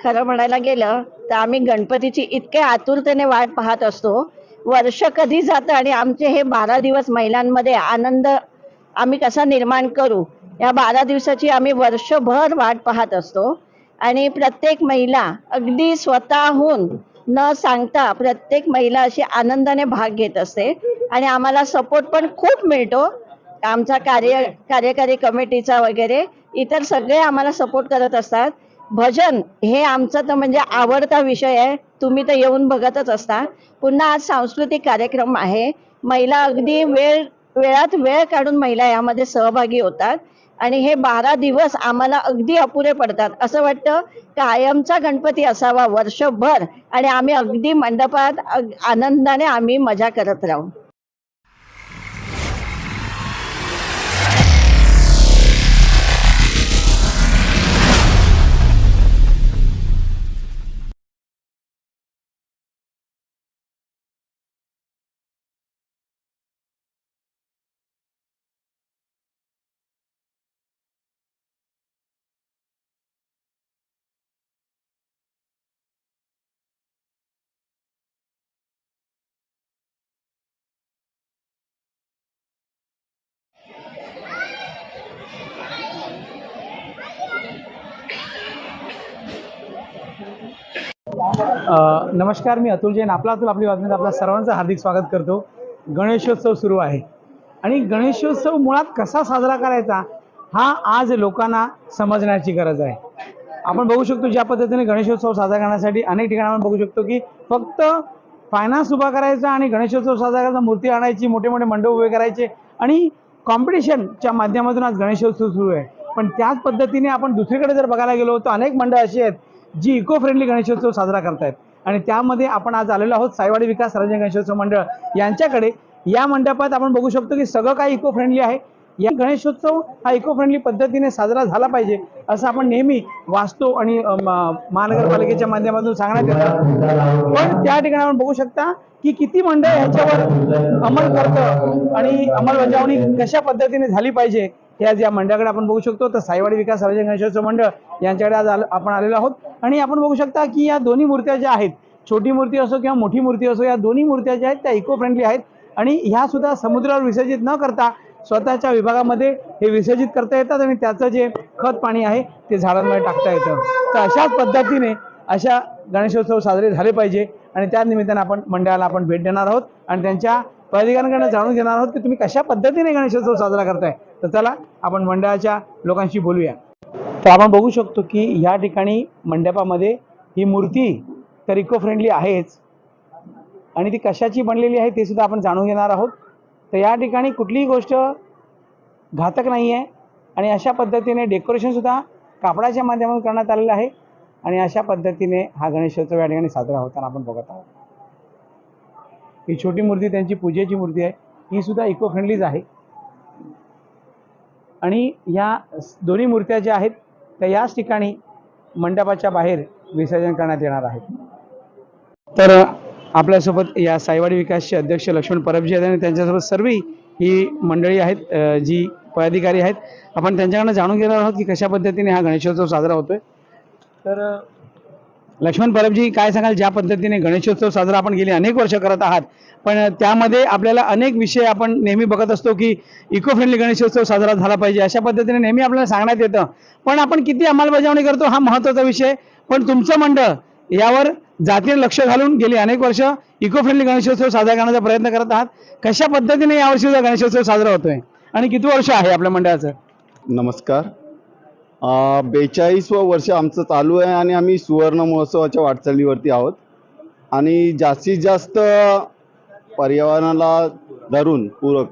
खरं म्हणायला गेलं तर आम्ही गणपतीची इतक्या आतुरतेने वाट पाहत असतो. वर्ष कधी जातं आणि आमचे हे बारा दिवस महिलांमध्ये आनंद आम्ही कसा निर्माण करू? या बारा दिवसाची आम्ही वर्षभर वाट पाहत असतो. आणि प्रत्येक महिला अगदी स्वतःहून न सांगता प्रत्येक महिला अशी आनंदाने भाग घेत असते. आणि आम्हाला सपोर्ट पण खूप मिळतो. आमचा कार्य कार्यकारी कमिटीचा वगैरे इतर सगळे आम्हाला सपोर्ट करत असतात. भजन हे आमचं तर म्हणजे आवडता विषय आहे. तुम्ही तर येऊन बघतच असता. पुन्हा आज सांस्कृतिक कार्यक्रम आहे. महिला अगदी वेळ वेळात वेळ काढून महिला यामध्ये सहभागी होतात. आणि हे बारा दिवस आम्हाला अगदी अपुरे पडतात. असं वाटतं कायमचा गणपती असावा वर्षभर. आणि आम्ही अगदी मंडपात अग- आनंदाने आम्ही मजा करत राहू. नमस्कार मी अतुल जैन. आपला अतुल आपली बातमीत आपल्या सर्वांचं हार्दिक स्वागत करतो. गणेशोत्सव सुरू आहे. आणि गणेशोत्सव मुळात कसा साजरा करायचा हा आज लोकांना समजण्याची गरज आहे. आपण बघू शकतो ज्या पद्धतीने गणेशोत्सव साजरा करण्यासाठी अनेक ठिकाणी आपण बघू शकतो की फक्त फायनान्स उभा करायचा आणि गणेशोत्सव साजरा करायचा मूर्ती आणायची मोठे मोठे मंडप उभे करायचे आणि कॉम्पिटिशनच्या माध्यमातून आज गणेशोत्सव सुरू आहे. पण त्याच पद्धतीने आपण दुसरीकडे जर बघायला गेलो तर अनेक मंडळ अशी आहेत जी इको फ्रेंडली गणेशोत्सव साजरा करतायत. आणि त्यामध्ये आपण आज आलेलो आहोत साईवाडी विकास राज्य गणेशोत्सव मंडळ. यांच्याकडे या मंडपात आपण बघू शकतो की सगळं काही इको फ्रेंडली आहे. या गणेशोत्सव हा इको फ्रेंडली पद्धतीने साजरा झाला पाहिजे असं आपण नेहमी वाचतो आणि महानगरपालिकेच्या माध्यमातून सांगण्यात येतं. पण त्या ठिकाणी आपण बघू शकता की किती मंडळ ह्याच्यावर अंमल करतं आणि अंमलबजावणी कशा पद्धतीने झाली पाहिजे हे आज या मंडळाकडे आपण बघू शकतो. तर साईवाडी विकास सार्वजनिक गणेशोत्सव मंडळ यांच्याकडे आज आपण आलेलो आहोत. आणि आपण बघू शकता की या दोन्ही मूर्त्या ज्या आहेत छोटी मूर्ती असो किंवा मोठी मूर्ती असो या दोन्ही मूर्त्या ज्या आहेत त्या इको फ्रेंडली आहेत. आणि ह्या सुद्धा समुद्रावर विसर्जित न करता स्वतःच्या विभागामध्ये हे विसर्जित करता येतात आणि त्याचं जे खत पाणी आहे ते झाडांमध्ये टाकता येतं. तर अशाच पद्धतीने अशा गणेशोत्सव साजरे झाले पाहिजे आणि त्या निमित्ताने आपण मंडळाला आपण भेट देणार आहोत आणि त्यांच्या प्राधिकरणाकडनं जाणून घेणार आहोत की तुम्ही कशा पद्धतीने गणेशोत्सव साजरा करताय. तर चला आपण मंडळाच्या लोकांशी बोलूया. तर आपण बघू शकतो की ह्या ठिकाणी मंडपामध्ये ही मूर्ती तर इको फ्रेंडली आहेच. आणि ती कशाची बनलेली आहे ते सुद्धा आपण जाणून घेणार आहोत. तर या ठिकाणी कुठलीही गोष्ट घातक नाही आहे आणि अशा पद्धतीने डेकोरेशनसुद्धा कापडाच्या माध्यमातून करण्यात आलेलं आहे. आणि अशा पद्धतीने हा गणेशोत्सव या ठिकाणी साजरा होताना आपण बघत आहोत. ही छोटी मूर्ती त्यांची पूजेची मूर्ती आहे. ही सुद्धा इको फ्रेंडलीच आहे. आणि या दोन्ही मूर्त्या ज्या आहेत त्या याच ठिकाणी मंडपाच्या बाहेर विसर्जन करण्यात येणार आहेत तर आपल्यासोबत या साईवाडी विकासचे अध्यक्ष लक्ष्मण परबजी आहेत आणि त्यांच्यासोबत सर्व ही मंडळी आहेत जी पदाधिकारी आहेत. आपण त्यांच्याकडनं जाणून घेणार आहोत की कशा पद्धतीने हा गणेशोत्सव साजरा होतोय. तर लक्ष्मण परबजी काय सांगाल ज्या पद्धतीने गणेशोत्सव साजरा आपण गेली अनेक वर्ष करत आहात पण त्यामध्ये आपल्याला अनेक विषय आपण नेहमी बघत असतो की इको फ्रेंडली गणेशोत्सव साजरा झाला पाहिजे अशा पद्धतीने नेहमी आपल्याला सांगण्यात येतं. पण आपण किती अंमलबजावणी करतो हा महत्त्वाचा विषय. पण तुमचं मंडळ यावर जातीने लक्ष घालून गेली अनेक वर्ष इको फ्रेंडली गणेशोत्सव साजरा करण्याचा प्रयत्न करत आहात. कशा पद्धतीने यावर्षी गणेशोत्सव साजरा होतोय? आणि किती वर्ष आहे आपल्या मंडळाचं? नमस्कार. बेचाळीसवं वर्ष आमचं चालू आहे आणि आम्ही सुवर्ण महोत्सवाच्या वाटचालीवरती आहोत. आणि जास्तीत जास्त पर्यावरणाला धरून पूरक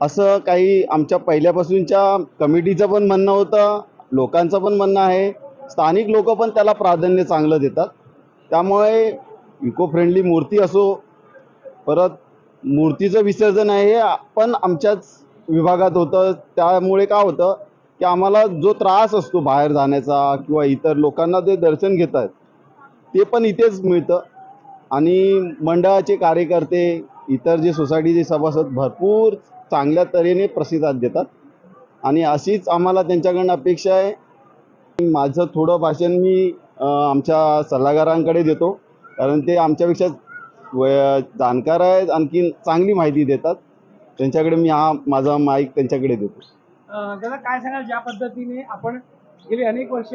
असं काही आमच्या पहिल्यापासूनच्या कमिटीचं पण म्हणणं होतं लोकांचं पण म्हणणं आहे. स्थानिक लोक पण त्याला प्राधान्य चांगलं देतात. त्यामुळे इको फ्रेंडली मूर्ती असो परत मूर्तीचं विसर्जन आहे हे पण आमच्याच विभागात होतं. त्यामुळे काय होतं की आम्हाला जो त्रास असतो बाहेर जाण्याचा किंवा इतर लोकांना ते दर्शन घेत आहेत ते पण इथेच मिळतं. आणि मंडळाचे कार्यकर्ते इतर जे सोसायटीचे सभासद भरपूर चांगल्या तऱ्हेने प्रसिद्धात देतात. आणि अशीच आम्हाला त्यांच्याकडनं अपेक्षा आहे. माझं थोडं भाषण मी आमच्या सल्लागारांकडे देतो. कारण ते आमच्यापेक्षा वय जाणकार आहेत आणखीन चांगली माहिती देतात. त्यांच्याकडे मी हा माझा माईक त्यांच्याकडे देतो. दादा काय सांगाल? ज्या पद्धतीने आपण गेली अनेक वर्ष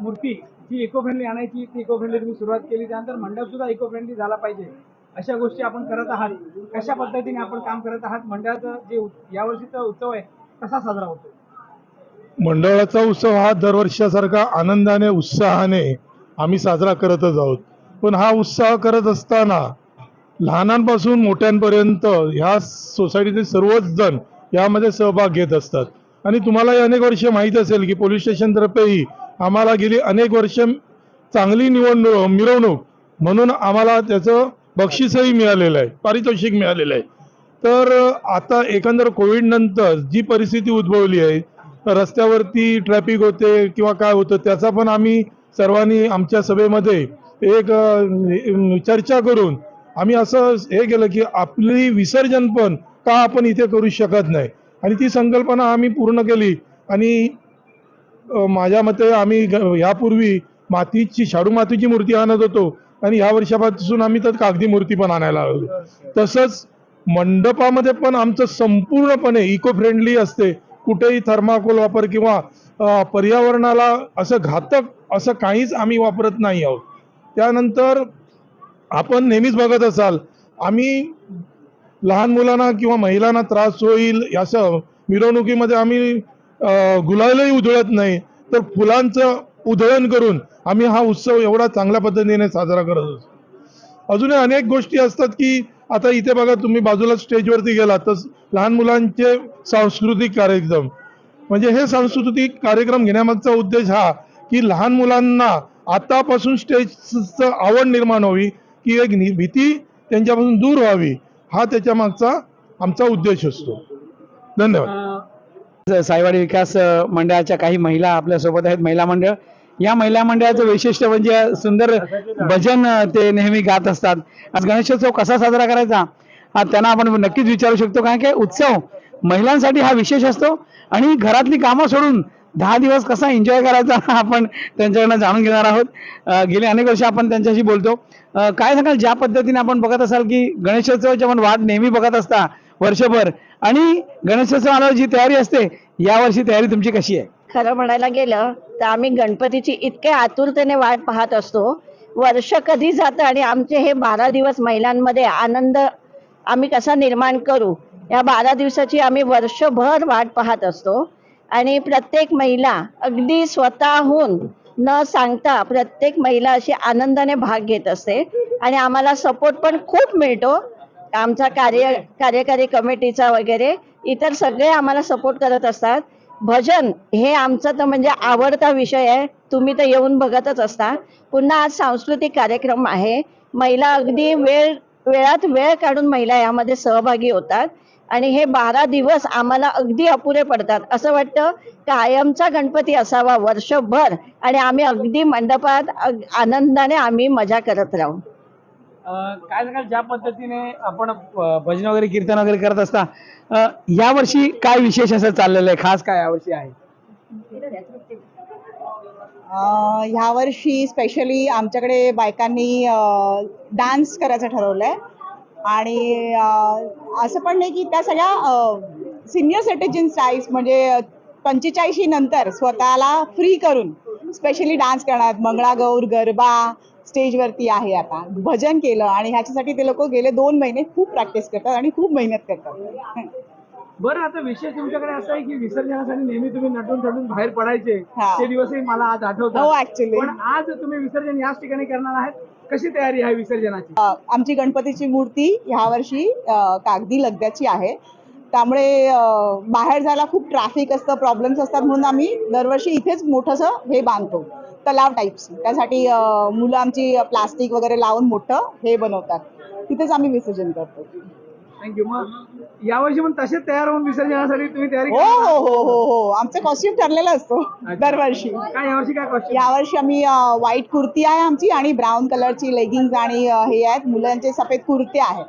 मूर्ती जी इको फ्रेंडली आणायची ती इको फ्रेंडली तुम्ही सुरुवात केली. त्यानंतर मंडप सुद्धा इको फ्रेंडली झाला पाहिजे. अशा गोष्टी आपण करत आहात. कशा पद्धतीने आपण काम करत आहात? मंडळाचं जे यावर्षीचा उत्सव आहे कसा साजरा होतो मंडळाचा उत्सव हा दरवर्षासारखा आनंदाने उत्साहाने आम्ही साजरा करतच आहोत. पण हा उत्साह करत असताना लहानांपासून मोठ्यांपर्यंत ह्या सोसायटीचे सर्वच जण यामध्ये सहभाग घेत असतात. आणि तुम्हालाही अनेक वर्ष माहीत असेल की पोलीस स्टेशनतर्फेही आम्हाला गेली अनेक वर्ष चांगली निवडणूक मिरवणूक म्हणून आम्हाला त्याचं बक्षीसही मिळालेलं आहे पारितोषिक मिळालेलं आहे. तर आता एकंदर कोविडनंतर जी परिस्थिती उद्भवली आहे रस्त्यावरती ट्रॅफिक होते किंवा काय होतं त्याचा पण आम्ही सर्वांनी आमच्या सभेमध्ये एक चर्चा करून आम्ही असं हे केलं की आपली विसर्जन पण का आपण इथे करू शकत नाही. आणि ती संकल्पना आम्ही पूर्ण केली आणि माझ्या मते आम्ही यापूर्वी मातीची शाडू मातीची मूर्ती आणत होतो आणि ह्या वर्षापासून आम्ही तर कागदी मूर्ती पण आणायला आलो तसंच मंडपामध्ये पण आमचं संपूर्णपणे इको फ्रेंडली असते. कुठेही थर्माकोल वापर किंवा पर्यावरणाला असं घातक असं काहीच आम्ही वापरत नाही आहोत. त्यानंतर आपण नेहमीच बघत असाल आम्ही लहान मुलांना किंवा महिलांना त्रास होईल असं मिरवणुकीमध्ये आम्ही गुलालही उधळत नाही. तर फुलांचं उधळण करून आम्ही हा उत्सव एवढा चांगल्या पद्धतीने साजरा करत असतो. अजूनही अनेक गोष्टी असतात की आता इथे बघा तुम्ही बाजूला स्टेजवरती गेलात तर लहान मुलांचे सांस्कृतिक कार्यक्रम. म्हणजे हे सांस्कृतिक कार्यक्रम घेण्यामागचा उद्देश हा की लहान मुलांना आतापासून स्टेजचं आवड निर्माण व्हावी की एक भीती त्यांच्यापासून दूर व्हावी हा त्याच्या मागचा आमचा उद्देश असतो. धन्यवाद. साईवाडी विकास मंडळाच्या काही महिला आपल्यासोबत आहेत महिला मंडळ. या महिला मंडळाचं वैशिष्ट्य म्हणजे सुंदर भजन ते नेहमी गात असतात. आज गणेशोत्सव कसा साजरा करायचा? हा त्यांना आपण नक्कीच विचारू शकतो कारण की उत्सव महिलांसाठी हा विशेष असतो आणि घरातली कामं सोडून दहा दिवस कसा एन्जॉय करायचा आपण त्यांच्याकडनं जाणून घेणार आहोत. गेले अनेक वर्ष आपण त्यांच्याशी बोलतो. काय सांगाल ज्या पद्धतीने आपण बघत असाल की गणेशोत्सवाची आपण वाट नेहमी बघत असता वर्षभर आणि गणेशोत्सव आल्यावर जी तयारी असते यावर्षी तयारी तुमची कशी आहे? खरं म्हणायला गेलं तर आम्ही गणपतीची इतक्या आतुरतेने वाट पाहत असतो. वर्ष कधी जातं आणि आमचे हे बारा दिवस महिलांमध्ये आनंद आम्ही कसा निर्माण करू या बारा दिवसाची आम्ही वर्षभर वाट पाहत असतो. आणि प्रत्येक महिला अगदी स्वतःहून न सांगता प्रत्येक महिला अशी आनंदाने भाग घेत असते. आणि आम्हाला सपोर्ट पण खूप मिळतो. आमचा कार्य कार्यकारी कमिटीचा वगैरे इतर सगळे आम्हाला सपोर्ट करत असतात. भजन हे आमचा तर म्हणजे आवडता विषय आहे. तुम्ही तर येऊन बघतच असता. पुन्हा आज सांस्कृतिक कार्यक्रम आहे. महिला अगदी वेळ वेळात वेळ काढून महिला यामध्ये सहभागी होतात. आणि हे बारा दिवस आम्हाला अगदी अपुरे पडतात. असं वाटतं कायमचा गणपती असावा वर्षभर. आणि आम्ही अगदी मंडपात अग- आनंदाने आम्ही मजा करत राहू. काय सांगाल ज्या पद्धतीने आपण भजन वगैरे कीर्तन वगैरे करत असता या वर्षी काय विशेष असं चाललेलं आहे? खास काय यावर्षी आहे? ह्या वर्षी स्पेशली आमच्याकडे बायकांनी डान्स करायचं ठरवलंय. आणि असं पण नाही की त्या सगळ्या सिनियर सिटीजन साईज म्हणजे पंचेचाळीशी नंतर स्वतःला फ्री करून स्पेशली डान्स करणार. मंगळागौर गरबा स्टेजवरती आहे आता. भजन केलं आणि ह्याच्यासाठी ते लोक गेले दोन महिने खूप प्रॅक्टिस करतात आणि खूप मेहनत करतात. बरं आता विशेष तुमच्याकडे असं आहे की विसर्जनासाठी नेहमी तुम्ही नटून थटून बाहेर पडायचे. हा. ते दिवसही मला आज हो आठवतात ऍक्च्युली पण आज तुम्ही विसर्जन याच ठिकाणी करणार आहेत? कशी तयारी आहे विसर्जनाची? आमची गणपतीची मूर्ती ह्या वर्षी अ, कागदी लगद्याची आहे. त्यामुळे बाहेर जायला खूप ट्रॅफिक असतं प्रॉब्लेम्स असतात म्हणून आम्ही दरवर्षी इथेच मोठंसं हे बांधतो. तलाव टाईप्स त्यासाठी मुलं आमची प्लास्टिक वगैरे लावून मोठं हे बनवतात. तिथेच आम्ही विसर्जन करतो. थँक्यू मग यावर्षी पण तसेच तयार होऊन विसर्जनासाठी तुम्ही तयारी हो हो हो हो हो. आमचा कॉस्ट्युम ठरलेला असतो दरवर्षी. काय यावर्षी काय कॉस्ट्युम यावर्षी आम्ही व्हाईट कुर्ती आहे आमची आणि ब्राऊन कलरची लेगिंग्स आणि हे आहेत. मुलांचे सफेद कुर्ते आहेत.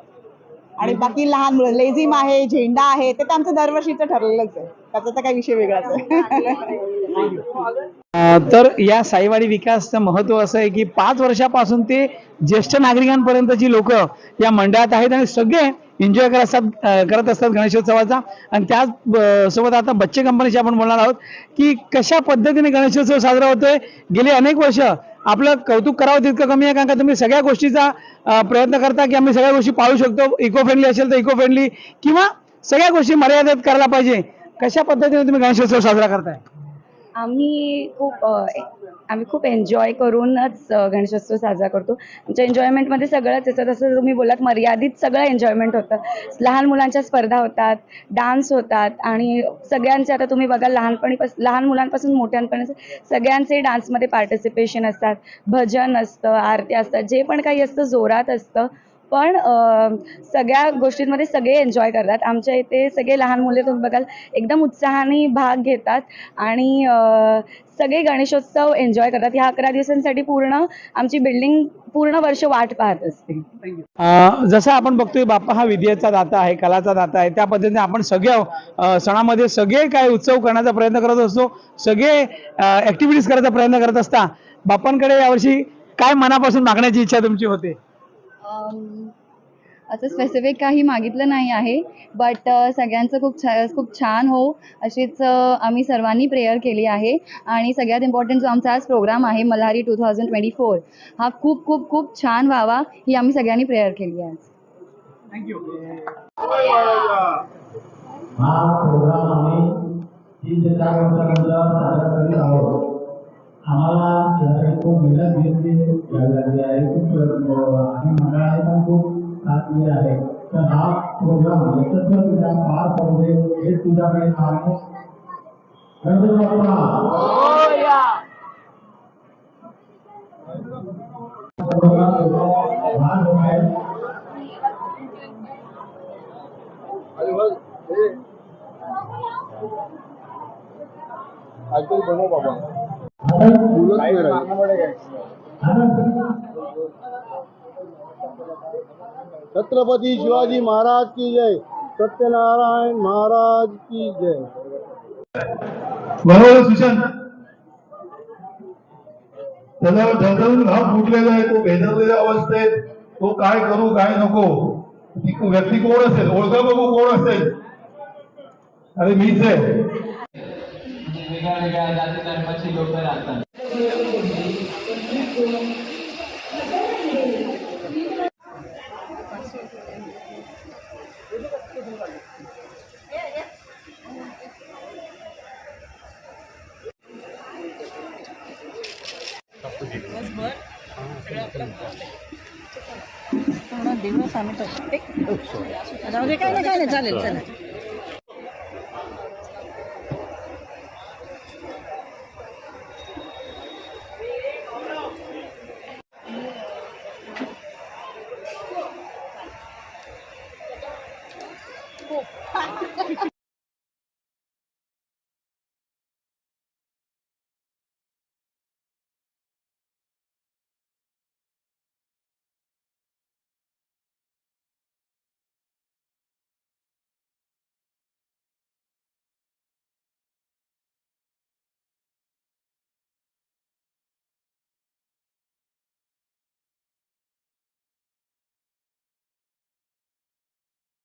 आणि बाकी लहान मुलं लेझिम आहे झेंडा आहे ते तर आमचं दरवर्षीचं ठरलेलंच आहे. त्याचा तर काही विषय वेगळाच आहे. तर या साईवाडी विकासचं महत्त्व असं आहे की पाच वर्षापासून ते ज्येष्ठ नागरिकांपर्यंतची लोक या मंडळात आहेत आणि सगळे एन्जॉय करत असतात करत असतात गणेशोत्सवाचा. आणि त्याच सोबत आता बच्चे कंपनीशी आपण बोलणार आहोत की कशा पद्धतीने गणेशोत्सव साजरा होतोय? गेली अनेक वर्ष आपलं कौतुक करावं तितकं कमी आहे कारण का तुम्ही सगळ्या गोष्टीचा प्रयत्न करता की आम्ही सगळ्या गोष्टी पाळू शकतो. इको फ्रेंडली असेल तर इको फ्रेंडली किंवा सगळ्या गोष्टी मर्यादित करायला पाहिजे. कशा पद्धतीने तुम्ही गणेशोत्सव साजरा करताय? आम्ही खूप आम्ही खूप एन्जॉय करूनच गणेशोत्सव साजरा करतो. आमच्या एन्जॉयमेंटमध्ये सगळंच येतं. तसं तुम्ही बोलात मर्यादित सगळं एन्जॉयमेंट होतं. लहान मुलांच्या स्पर्धा होतात डान्स होतात आणि सगळ्यांचे आता तुम्ही बघा लहानपणी लहान मुलांपासून मोठ्यांपर्यंत सगळ्यांचे डान्समध्ये पार्टिसिपेशन असतात. भजन असतं आरती असतात जे पण काही असतं जोरात असतं. पण सगळ्या गोष्टींमध्ये सगळे एन्जॉय करतात. आमच्या इथे सगळे लहान मुले तुम्ही बघाल एकदम उत्साहाने भाग घेतात आणि सगळे गणेशोत्सव एन्जॉय करतात. ह्या अकरा दिवसांसाठी पूर्ण आमची बिल्डिंग पूर्ण वर्ष वाट पाहत असते. जसं आपण बघतोय बाप्पा हा विद्येचा दाता आहे कलाचा दाता आहे. त्या पद्धतीने आपण सगळ्या सणामध्ये सगळे काय उत्सव करण्याचा प्रयत्न करत असतो. सगळे ऍक्टिव्हिटीज करायचा प्रयत्न करत असता. बाप्पांकडे यावर्षी काय मनापासून मागण्याची इच्छा तुमची होते? असं स्पेसिफिक काही मागितलं नाही आहे. बट सगळ्यांचं खूप छा खूप छान हो. अशीच आम्ही सर्वांनी प्रेयर केली आहे. आणि सगळ्यात इम्पॉर्टंट जो आमचा आज प्रोग्राम आहे Malhari two thousand twenty four हा खूप खूप खूप छान व्हावा ही आम्ही सगळ्यांनी प्रेयर केली आहे आज. थँक्यू हा प्रोग्राम आम्ही तीन ते चार वर्षानंतर साजरा करीत आहोत. आम्हाला खूप मेहनत घेतली घ्यावी लागली आहे खूप आणि मंडळाने साथ दिली आहे तर हा प्रोग्राम यशस्वी तुझ्या पार पडू दे हे। तुझ्याकडे मागणे गणपती बाप्पा भाग होत आहे छत्रपती शिवाजी महाराज की जय सत्यनारायण महाराज की जय. बरोबर सुशांत? त्याला धडधडून घाम फुटलेला आहे तो भेदरलेल्या अवस्थेत तो काय करू काय नको? ती व्यक्ती कोण असेल? ओळखा बघू कोण असेल? अरे मीच आहे. वेगळ्या वेगळ्या जाती धर्माची लोक राहतात जाऊ दे काय नाही काय नाही चालेल चालेल.